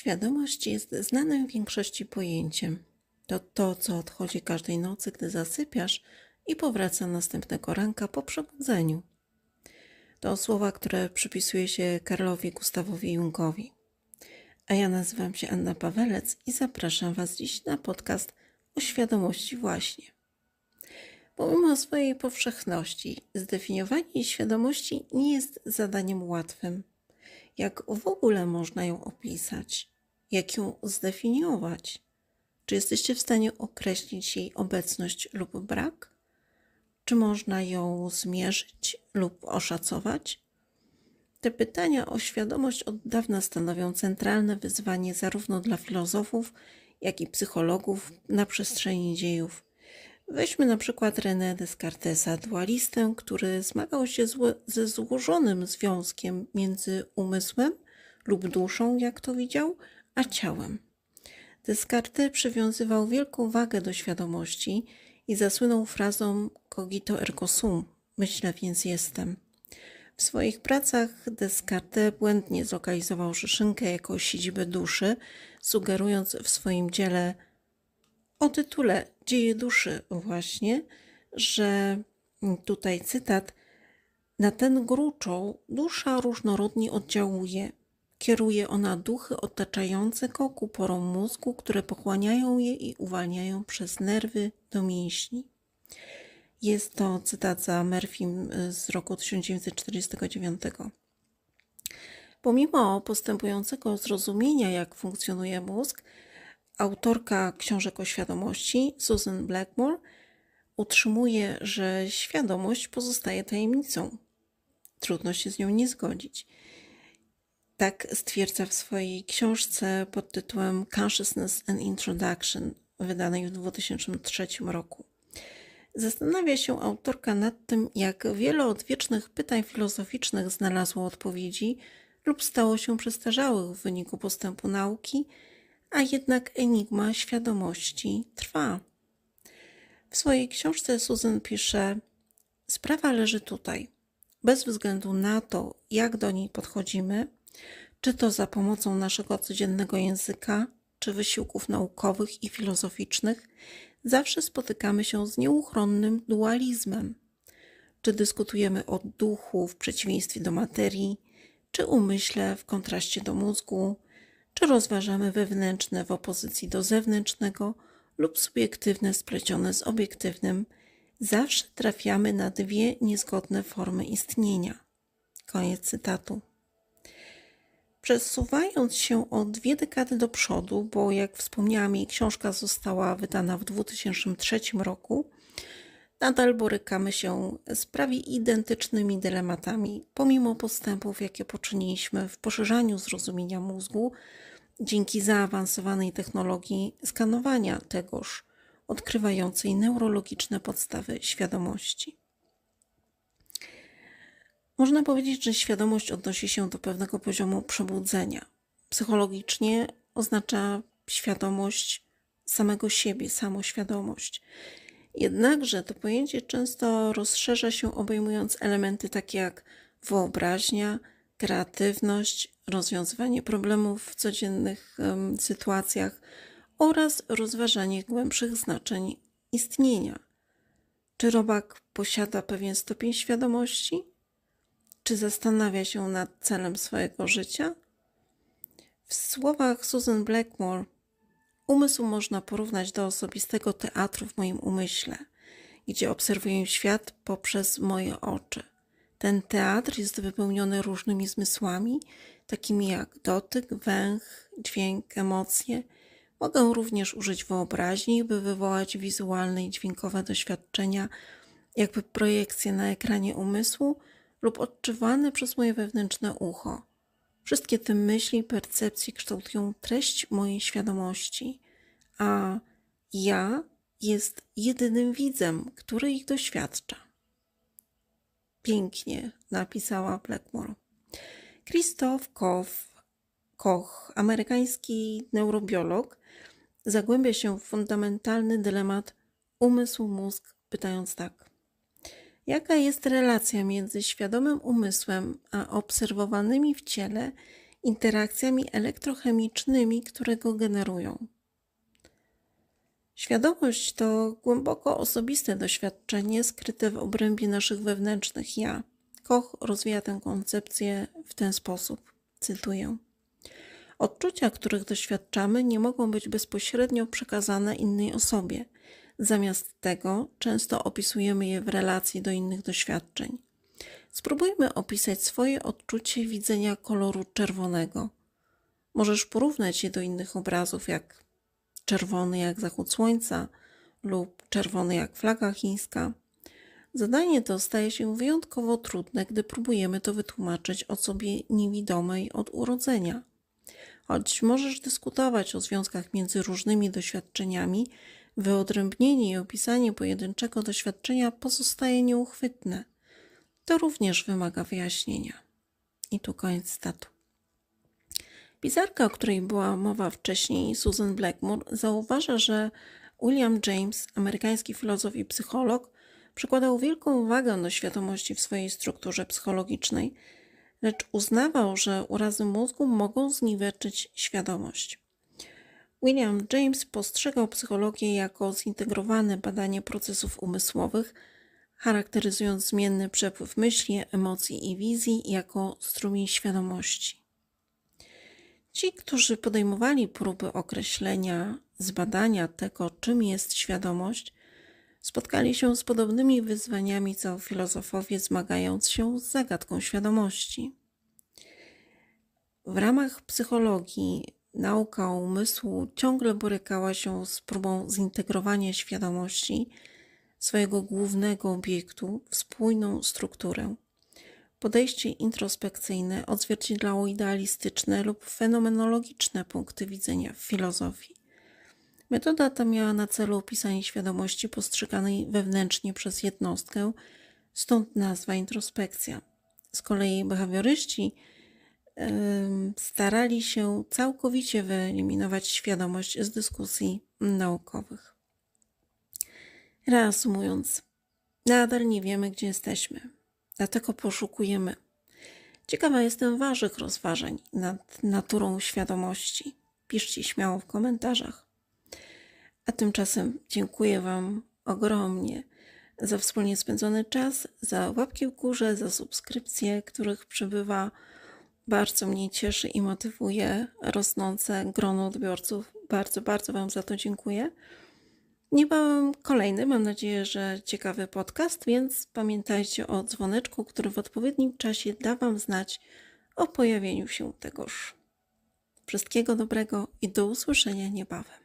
Świadomość jest znanym większości pojęciem. To to, co odchodzi każdej nocy, gdy zasypiasz i powraca następnego ranka po przebudzeniu. To słowa, które przypisuje się Karlowi Gustawowi Jungowi. A ja nazywam się Anna Pawelec i zapraszam Was dziś na podcast o świadomości właśnie. Pomimo swojej powszechności, zdefiniowanie świadomości nie jest zadaniem łatwym. Jak w ogóle można ją opisać? Jak ją zdefiniować? Czy jesteście w stanie określić jej obecność lub brak? Czy można ją zmierzyć lub oszacować? Te pytania o świadomość od dawna stanowią centralne wyzwanie zarówno dla filozofów, jak i psychologów na przestrzeni dziejów. Weźmy na przykład René Descartesa, dualistę, który zmagał się ze złożonym związkiem między umysłem lub duszą, jak to widział, a ciałem. Descartes przywiązywał wielką wagę do świadomości i zasłynął frazą cogito ergo sum, myślę więc jestem. W swoich pracach Descartes błędnie zlokalizował Szyszynkę jako siedzibę duszy, sugerując w swoim dziele o tytule Dzieje duszy właśnie, że tutaj cytat na ten gruczoł dusza różnorodnie oddziałuje. Kieruje ona duchy otaczające go ku porom mózgu, które pochłaniają je i uwalniają przez nerwy do mięśni. Jest to cytat za Murphym z roku 1949. Pomimo postępującego zrozumienia, jak funkcjonuje mózg, autorka książek o świadomości, Susan Blackmore, utrzymuje, że świadomość pozostaje tajemnicą. Trudno się z nią nie zgodzić. Tak stwierdza w swojej książce pod tytułem Consciousness and Introduction, wydanej w 2003 roku. Zastanawia się autorka nad tym, jak wiele odwiecznych pytań filozoficznych znalazło odpowiedzi lub stało się przestarzałych w wyniku postępu nauki, a jednak enigma świadomości trwa. W swojej książce Susan pisze: Sprawa leży tutaj. Bez względu na to, jak do niej podchodzimy, czy to za pomocą naszego codziennego języka, czy wysiłków naukowych i filozoficznych, zawsze spotykamy się z nieuchronnym dualizmem. Czy dyskutujemy o duchu w przeciwieństwie do materii, czy umyśle w kontraście do mózgu, czy rozważamy wewnętrzne w opozycji do zewnętrznego lub subiektywne splecione z obiektywnym, zawsze trafiamy na dwie niezgodne formy istnienia. Koniec cytatu. Przesuwając się o dwie dekady do przodu, bo jak wspomniałam, jej książka została wydana w 2003 roku, nadal borykamy się z prawie identycznymi dylematami, pomimo postępów, jakie poczyniliśmy w poszerzaniu zrozumienia mózgu dzięki zaawansowanej technologii skanowania tegoż, odkrywającej neurologiczne podstawy świadomości. Można powiedzieć, że świadomość odnosi się do pewnego poziomu przebudzenia. Psychologicznie oznacza świadomość samego siebie, samoświadomość. Jednakże to pojęcie często rozszerza się, obejmując elementy takie jak wyobraźnia, kreatywność, rozwiązywanie problemów w codziennych um, sytuacjach oraz rozważanie głębszych znaczeń istnienia. Czy robak posiada pewien stopień świadomości? Czy zastanawia się nad celem swojego życia? W słowach Susan Blackmore, umysł można porównać do osobistego teatru w moim umyśle, gdzie obserwuję świat poprzez moje oczy. Ten teatr jest wypełniony różnymi zmysłami, takimi jak dotyk, węch, dźwięk, emocje. Mogę również użyć wyobraźni, by wywołać wizualne i dźwiękowe doświadczenia, jakby projekcje na ekranie umysłu lub odczuwane przez moje wewnętrzne ucho. Wszystkie te myśli i percepcje kształtują treść mojej świadomości, a ja jest jedynym widzem, który ich doświadcza. Pięknie napisała Blackmore. Christoph Koch, Koch, amerykański neurobiolog, zagłębia się w fundamentalny dylemat umysł-mózg, pytając tak. Jaka jest relacja między świadomym umysłem a obserwowanymi w ciele interakcjami elektrochemicznymi, które go generują. Świadomość to głęboko osobiste doświadczenie skryte w obrębie naszych wewnętrznych ja. Koch rozwija tę koncepcję w ten sposób. Cytuję. Odczucia, których doświadczamy, nie mogą być bezpośrednio przekazane innej osobie. Zamiast tego często opisujemy je w relacji do innych doświadczeń. Spróbujmy opisać swoje odczucie widzenia koloru czerwonego. Możesz porównać je do innych obrazów, jak czerwony jak zachód słońca lub czerwony jak flaga chińska. Zadanie to staje się wyjątkowo trudne, gdy próbujemy to wytłumaczyć osobie niewidomej od urodzenia. Choć możesz dyskutować o związkach między różnymi doświadczeniami, wyodrębnienie i opisanie pojedynczego doświadczenia pozostaje nieuchwytne. To również wymaga wyjaśnienia. I tu koniec statu. Pisarka, o której była mowa wcześniej, Susan Blackmore, zauważa, że William James, amerykański filozof i psycholog, przykładał wielką uwagę do świadomości w swojej strukturze psychologicznej, lecz uznawał, że urazy mózgu mogą zniweczyć świadomość. William James postrzegał psychologię jako zintegrowane badanie procesów umysłowych, charakteryzując zmienny przepływ myśli, emocji i wizji jako strumień świadomości. Ci, którzy podejmowali próby określenia, zbadania tego, czym jest świadomość, spotkali się z podobnymi wyzwaniami co filozofowie zmagając się z zagadką świadomości. W ramach psychologii nauka umysłu ciągle borykała się z próbą zintegrowania świadomości swojego głównego obiektu w spójną strukturę. Podejście introspekcyjne odzwierciedlało idealistyczne lub fenomenologiczne punkty widzenia w filozofii. Metoda ta miała na celu opisanie świadomości postrzeganej wewnętrznie przez jednostkę, stąd nazwa introspekcja. Z kolei behawioryści starali się całkowicie wyeliminować świadomość z dyskusji naukowych. Reasumując, nadal nie wiemy, gdzie jesteśmy Dlatego poszukujemy. Ciekawa jestem Waszych rozważań nad naturą świadomości. Piszcie śmiało w komentarzach. A tymczasem dziękuję Wam ogromnie za wspólnie spędzony czas, za łapki w górze, za subskrypcje, których przybywa. Bardzo mnie cieszy i motywuje rosnące grono odbiorców. Bardzo, bardzo Wam za to dziękuję. Niebawem kolejny, mam nadzieję, że ciekawy podcast, więc pamiętajcie o dzwoneczku, który w odpowiednim czasie da Wam znać o pojawieniu się tegoż. Wszystkiego dobrego i do usłyszenia niebawem.